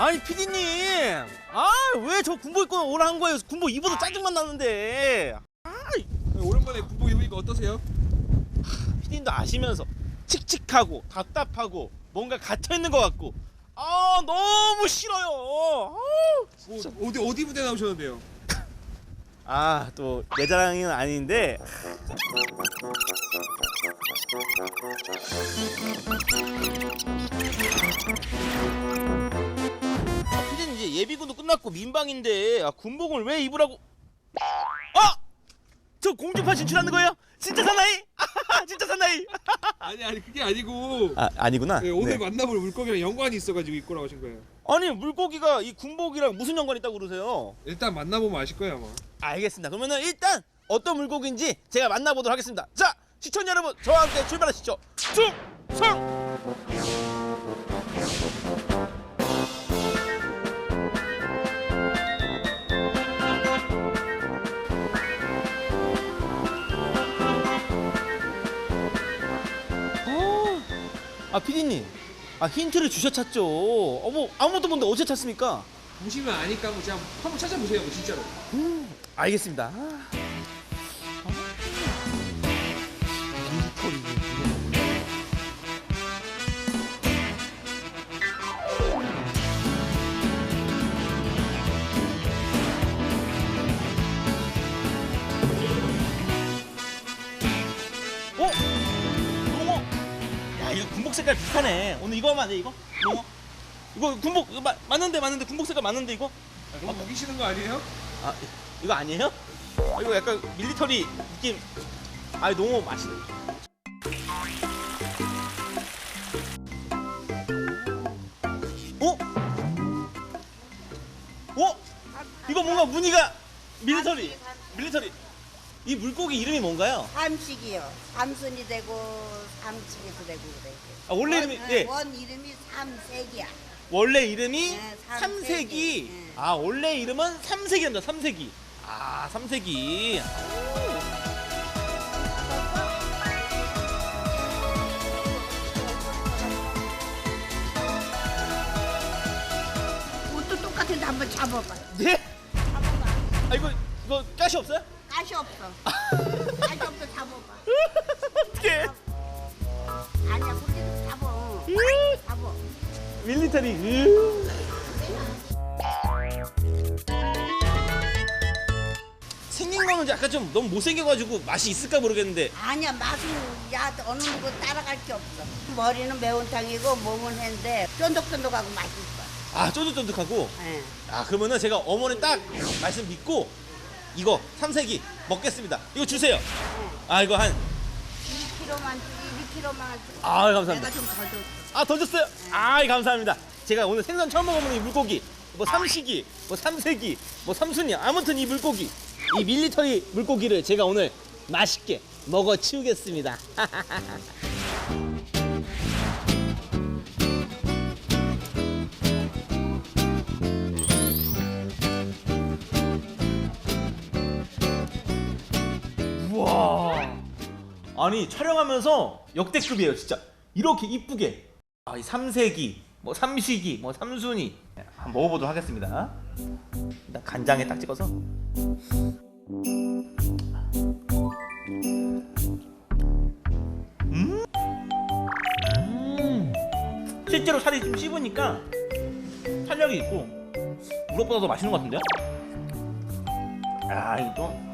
아니 피디님. 아 왜 저 군복 입고 오라 한 거예요? 군복 입어도 짜증만 나는데. 오랜만에 군복 입으니까 어떠세요? 피디님도 아시면서 칙칙하고 답답하고 뭔가 갇혀있는 것 같고. 아 너무 싫어요. 뭐, 어디 어디 부대 나오셨는데요? 아 또 내 자랑은 아닌데. 아, 예비군도 끝났고 민방인데 아, 군복을 왜 입으라고 아! 저 공중파 진출하는 거예요? 진짜 사나이? 진짜 사나이? 아니 아니 그게 아니고 아 아니구나 네, 오늘 네. 만나볼 물고기랑 연관이 있어가지고 입고 나오신 거예요. 아니 물고기가 이 군복이랑 무슨 연관이 있다고 그러세요? 일단 만나보면 아실 거예요 아마. 알겠습니다. 그러면은 일단 어떤 물고기인지 제가 만나보도록 하겠습니다. 자, 시청자 여러분, 저와 함께 출발하시죠. 충성! 아, 피디님. 아, 힌트를 주셔 찾죠. 어, 뭐, 아무도 뭔데 어디서 찾습니까? 보시면 아니까 뭐 그냥 한번 찾아보세요 뭐 진짜로. 알겠습니다. 어? 색깔 비슷하네. 오늘 이거 하면 안 돼 이거? 농어? 이거 군복 이거 마, 맞는데 맞는데 군복 색깔 맞는데 이거? 아, 그럼 우기시는 거 아니에요? 아 이거 아니에요? 아, 이거 약간 밀리터리 느낌. 아 너무 맛있네. 어? 어? 이거 뭔가 무늬가 밀리터리. 밀리터리. 이 물고기 이름이 뭔가요? 삼식이요. 삼순이 되고 삼식이도 되고 그래. 아, 원래 원, 이름이- 어, 예. 원 이름이 삼색이야. 원래 이름이 네, 삼색이. 삼색이. 네. 아 원래 이름은 삼색이랍니다. 삼색이. 아 삼색이. 옷도 똑같은데 한번 잡아봐. 네? 잡아봐. 아 이거 이거 가시 없어요? 가시 없어. 가시 없어 잡아봐. 어떻게? 아니야 그렇게 잡아. 잡아. 밀리터리. 으. 생긴 거는 약간 좀 너무 못생겨가지고 맛이 있을까 모르겠는데 아니야 맛은 야 어느 누구 따라갈 게 없어. 머리는 매운탕이고 몸은 했는데 쫀득쫀득하고 맛있어. 아 쫀득쫀득하고 예. 아 그러면은 제가 어머니 딱 말씀 믿고 이거 삼색이 먹겠습니다. 이거 주세요. 아 이거 한 2kg만 주기 2kg만 주기. 아 감사합니다. 내가 좀더 줬어. 아더 줬어요? 아 감사합니다. 제가 오늘 생선 처음 먹어보는 이 물고기 뭐 삼식이 뭐 삼색이 뭐 삼순이 아무튼 이 물고기 이 밀리터리 물고기를 제가 오늘 맛있게 먹어 치우겠습니다 아니 촬영하면서 역대급이에요 진짜. 이렇게 이쁘게. 아, 이 삼색이 뭐 삼식이 뭐 삼순이. 네, 한번 먹어보도록 하겠습니다. 일단 간장에 딱 찍어서. 음, 음. 실제로 살이 좀 씹으니까 탄력이 있고 더 맛있는 것 같은데요? 아 이거 좀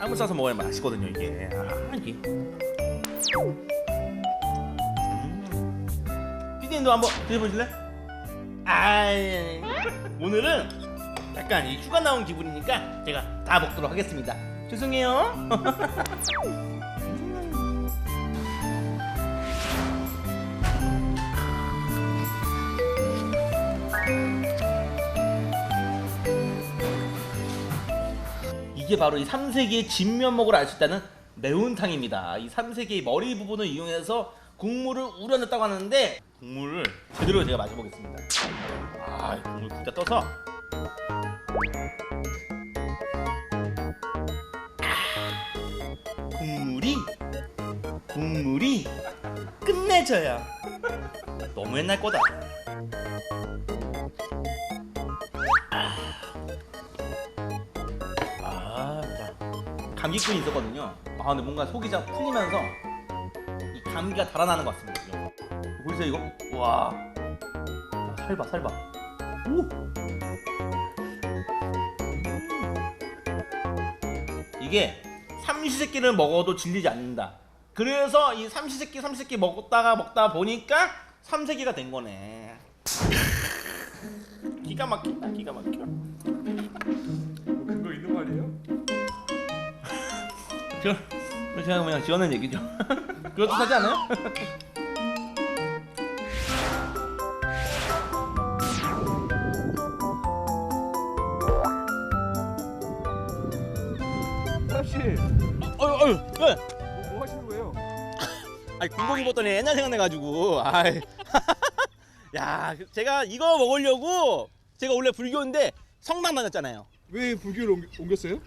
쌈을 싸서 먹어야 맛있거든요 이게 아 이게 음. 피디님도 한번 드셔보실래? 아 오늘은 약간 이 휴가 나온 기분이니까 제가 다 먹도록 하겠습니다 죄송해요 이게 바로 이 삼색이의 진면목을 알 수 있다는 매운탕입니다. 이 삼색이의 머리 부분을 이용해서 국물을 우려냈다고 하는데 국물을 제대로 제가 마셔보겠습니다. 아, 이 국물 진짜 떠서 아, 국물이 국물이 끝내줘요. 너무 옛날 거다. 감기꾼이 있었거든요. 아 근데 뭔가 속이 좀 풀리면서 이 감기가 달아나는 것 같습니다. 지금. 보이세요 이거? 와. 아, 살봐 살봐. 오. 이게 삼시세끼를 먹어도 질리지 않는다. 그래서 이 삼시세끼 삼시세끼 먹다가 먹다 보니까 삼세끼가 된 거네. 기가 막힌다 기가 막혀. 저 제가 그냥 지어낸 얘기죠. 그렇듯하지 않아요? 사씨 어유 어유. 네. 뭐, 뭐 하시는 거예요? 아니 군복 입었더니 옛날 생각나가지고. 아이. 야 제가 이거 먹으려고 제가 원래 불교인데 성당 다녔잖아요. 왜 불교를 옮, 옮겼어요?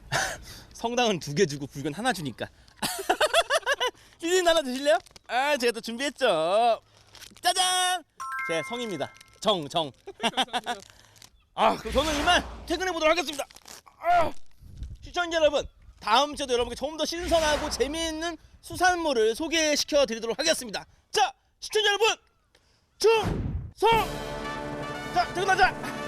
성당은 두 개 주고 불교는 하나 주니까. 피디님 하나 드실래요? 아 제가 또 준비했죠. 짜잔. 제 성입니다. 정 정. 아 저는 이만 퇴근해 보도록 하겠습니다. 아, 시청자 여러분 다음 주에도 여러분께 좀 더 신선하고 재미있는 수산물을 소개시켜 드리도록 하겠습니다. 자 시청자 여러분 충성. 자 퇴근하자.